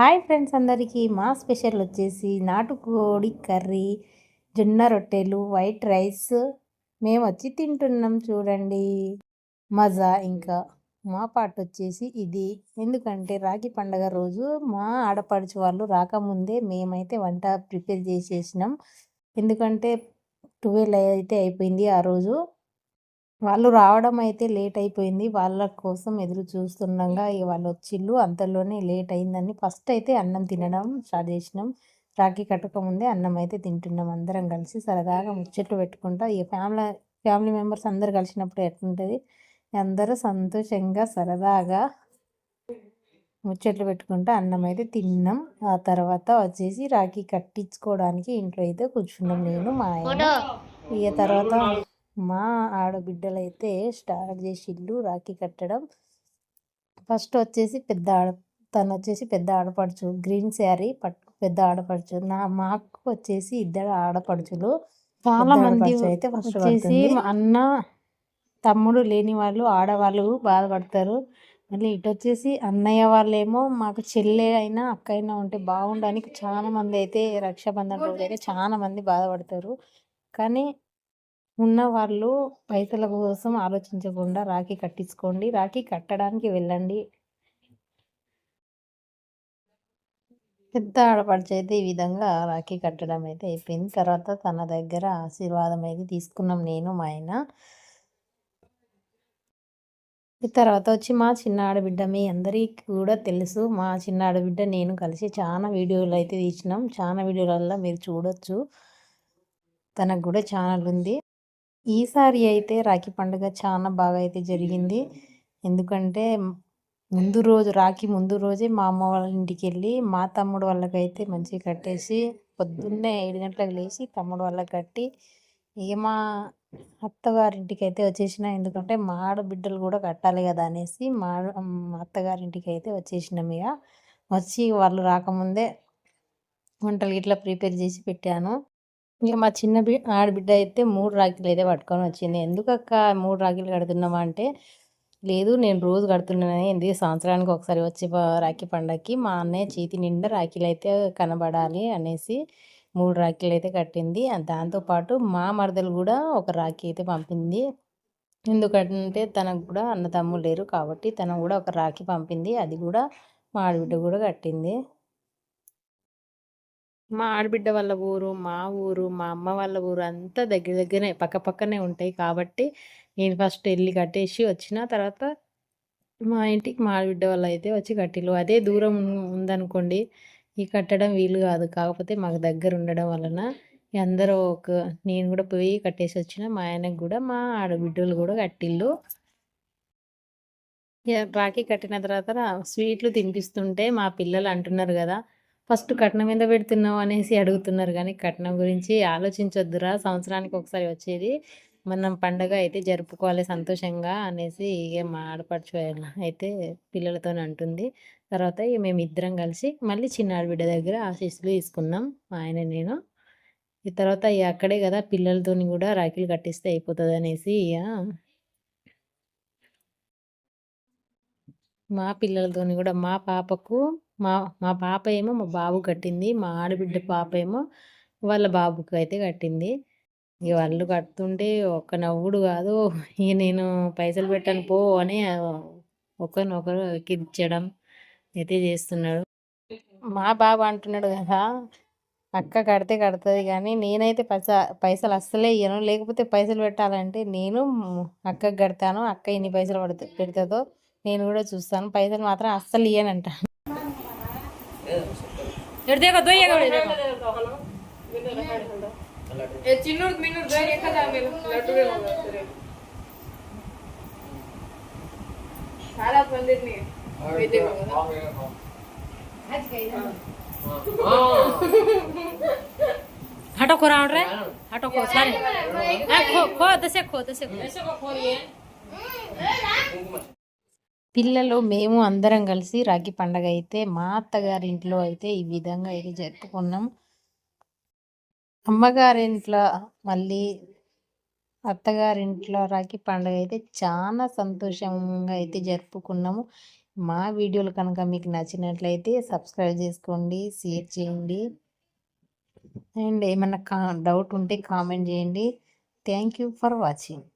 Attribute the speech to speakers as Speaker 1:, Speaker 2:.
Speaker 1: Hi friends అందరికీ. మా special వచ్చేసి నాటుకోడి కర్రీ జొన్న రొట్టెలు వైట్ రైస్. మేము వచ్చి తింటున్నాం చూడండి. మజా ఇంకా. మా పాట వచ్చేసి ఇది. ఎందుకంటే రాఖీ పండగ రోజు మా ఆడపడుచు వాళ్ళు రాకముందే మేమైతే వంట ప్రిపేర్ చేసేసినాం. ఎందుకంటే ట్వెల్వ్ అయితే అయిపోయింది ఆ రోజు. వాళ్ళు రావడం అయితే లేట్ అయిపోయింది. వాళ్ళ కోసం ఎదురు చూస్తుండగా వాళ్ళు వచ్చిళ్ళు అంతలోనే లేట్ అయిందని ఫస్ట్ అయితే అన్నం తినడం స్టార్ట్ చేసినాం. రాఖీ కట్టకముందే అన్నం అయితే తింటున్నాం అందరం కలిసి. సరదాగా ముచ్చట్లు పెట్టుకుంటా ఇక ఫ్యామిలీ ఫ్యామిలీ మెంబర్స్ అందరు కలిసినప్పుడు ఎట్లుంటుంది? అందరూ సంతోషంగా సరదాగా ముచ్చట్లు పెట్టుకుంటా అన్నం అయితే తిన్నాం. ఆ తర్వాత వచ్చేసి రాఖీ కట్టించుకోవడానికి ఇంట్లో అయితే కూర్చున్నాం నేను మా ఆయన. ఇక తర్వాత మా ఆడబిడ్డలైతే స్టార్ట్ చేసిళ్ళు రాఖీ కట్టడం. ఫస్ట్ వచ్చేసి పెద్ద ఆడ తను వచ్చేసి పెద్ద ఆడపడుచు గ్రీన్ శారీ పట్టు పెద్ద ఆడపడుచు. నా మాకు వచ్చేసి ఇద్దరు ఆడపడుచులు. చాలా మంది అయితే ఫస్ట్ వచ్చేసి అన్న తమ్ముడు లేని వాళ్ళు ఆడవాళ్ళు బాధపడతారు. మళ్ళీ ఇటు వచ్చేసి అన్నయ్య వాళ్ళేమో మాకు చెల్లె అయినా అక్క అయినా ఉంటే బాగుండడానికి చాలా మంది అయితే రక్షాబంధన్ రోజు అయితే చాలా మంది బాధపడతారు. కానీ ఉన్నవాళ్ళు పైసల కోసం ఆలోచించకుండా రాఖీ కట్టించుకోండి. రాఖీ కట్టడానికి వెళ్ళండి. పెద్ద ఆడపడిచి అయితే ఈ విధంగా రాఖీ కట్టడం అయితే అయిపోయింది. తర్వాత తన దగ్గర ఆశీర్వాదం అయితే తీసుకున్నాం నేను మా ఆయన. తర్వాత వచ్చి మా చిన్న ఆడబిడ్డ మీ అందరికీ కూడా తెలుసు. మా చిన్న ఆడబిడ్డ నేను కలిసి చాలా వీడియోలు అయితే తీసినాం. చాలా వీడియోలలో మీరు చూడొచ్చు. తనకు కూడా ఛానల్ ఉంది. ఈసారి అయితే రాఖీ పండుగ చాలా బాగా అయితే జరిగింది. ఎందుకంటే ముందు రోజు రాఖీ ముందు రోజే మా అమ్మ వాళ్ళ ఇంటికి వెళ్ళి మా తమ్ముడు వాళ్ళకైతే మంచిగా కట్టేసి పొద్దున్నే ఏడు గంటలకు లేచి తమ్ముడు వాళ్ళకి కట్టి ఇక మా అత్తగారింటికి అయితే వచ్చేసిన. ఎందుకంటే మా ఆడబిడ్డలు కూడా కట్టాలి కదా అనేసి మా అత్తగారింటికి అయితే వచ్చేసినాం ఇక. వచ్చి వాళ్ళు రాకముందే వంటలు ఇట్లా ప్రిపేర్ చేసి పెట్టాను. ఇక మా చిన్న బి ఆడబిడ్డ అయితే మూడు రాఖీలు అయితే పట్టుకొని వచ్చింది. ఎందుకక్క మూడు రాఖీలు కడుతున్నావా అంటే లేదు నేను రోజు కడుతున్నాను ఎందుకు సంవత్సరానికి ఒకసారి వచ్చే రాఖీ పండగకి మా అన్నయ్య చేతి నిండా రాఖీలు అయితే కనబడాలి అనేసి మూడు రాఖీలు అయితే కట్టింది. దాంతోపాటు మా మరదలు కూడా ఒక రాఖీ అయితే పంపింది. ఎందుకంటే తనకు కూడా అన్న తమ్ముడు లేరు కాబట్టి తను కూడా ఒక రాఖీ పంపింది. అది కూడా మా ఆడబిడ్డ కూడా కట్టింది. మా ఆడబిడ్డ వాళ్ళ ఊరు మా ఊరు మా అమ్మ వాళ్ళ ఊరు అంతా దగ్గర దగ్గరనే పక్క పక్కనే ఉంటాయి కాబట్టి నేను ఫస్ట్ వెళ్ళి కట్టేసి వచ్చిన తర్వాత మా ఇంటికి మా ఆడబిడ్డ వాళ్ళు అయితే వచ్చి కట్టిలు అదే దూరం ఉందనుకోండి ఈ కట్టడం వీలు కాదు. కాకపోతే మాకు దగ్గర ఉండడం వలన అందరూ ఒక నేను కూడా పోయి కట్టేసి వచ్చిన మా ఆయనకు కూడా మా ఆడబిడ్డలు కూడా కట్టిళ్ళు రాఖీ కట్టిన తర్వాత స్వీట్లు తినిపిస్తుంటే మా పిల్లలు అంటున్నారు కదా ఫస్ట్ కట్నం మీద పెడుతున్నావు అనేసి అడుగుతున్నారు కానీ కట్నం గురించి ఆలోచించొద్దురా సంవత్సరానికి ఒకసారి వచ్చేది. మనం పండగ అయితే జరుపుకోవాలి సంతోషంగా అనేసి ఇక మా ఆడపడుచు అయితే పిల్లలతో అంటుంది. తర్వాత ఇక మేము ఇద్దరం కలిసి మళ్ళీ చిన్న ఆడబిడ్డ దగ్గర ఆశీస్సులు తీసుకున్నాం ఆయన నేను. ఈ తర్వాత ఇక అక్కడే కదా పిల్లలతో కూడా రాఖీలు కట్టిస్తే అయిపోతుంది అనేసి ఇక మా పిల్లలతోని కూడా మా పాపకు మా మా పాప ఏమో మా బాబు కట్టింది మా ఆడబిడ్డ పాప ఏమో వాళ్ళ బాబుకి అయితే కట్టింది. ఇక వాళ్ళు కడుతుంటే ఒక్క నవ్వుడు కాదు ఇక నేను పైసలు పెట్టాను పో అని ఒకరినొకరు ఎక్కించడం అయితే చేస్తున్నాడు. మా బాబు అంటున్నాడు కదా అక్క కడితే కడుతుంది కానీ నేనైతే పైసా పైసలు అస్సలే ఇయ్యను. లేకపోతే పైసలు పెట్టాలంటే నేను అక్కకి కడతాను అక్క ఎన్ని పైసలు పడుతుంది పెడుతుందో నేను కూడా చూస్తాను. పైసలు మాత్రం అస్సలు ఇయ్యనంట.
Speaker 2: ಎಡ್ ದೇಗ ದೊಯ್ಯ ಚಿನ್ನೂರ್ ಮಿನ್ನೂರ್ ದೊಯ್ಯ ರೇಖದ ಆಮೇಲೆ ಲಡ್ಡುಗೆ ಮಾಡ್ತಾರೆ ಸಾಲ ಬಂದಿದ್ನಿ हटो खो राउंड रे हटो खो सारे खो खो दसे खो दसे खो दसे खो खो ये
Speaker 1: పిల్లలు మేము అందరం కలిసి రాఖీ పండగ అయితే మా అత్తగారింట్లో అయితే ఈ విధంగా అయితే జరుపుకున్నాం. అమ్మగారింట్లో మళ్ళీ అత్తగారింట్లో రాఖీ పండగ అయితే చాలా సంతోషంగా అయితే జరుపుకున్నాము. మా వీడియోలు కనుక మీకు నచ్చినట్లయితే సబ్స్క్రైబ్ చేసుకోండి షేర్ చేయండి. అండ్ ఏమన్నా కా డౌట్ ఉంటే కామెంట్ చేయండి. Thank you for watching.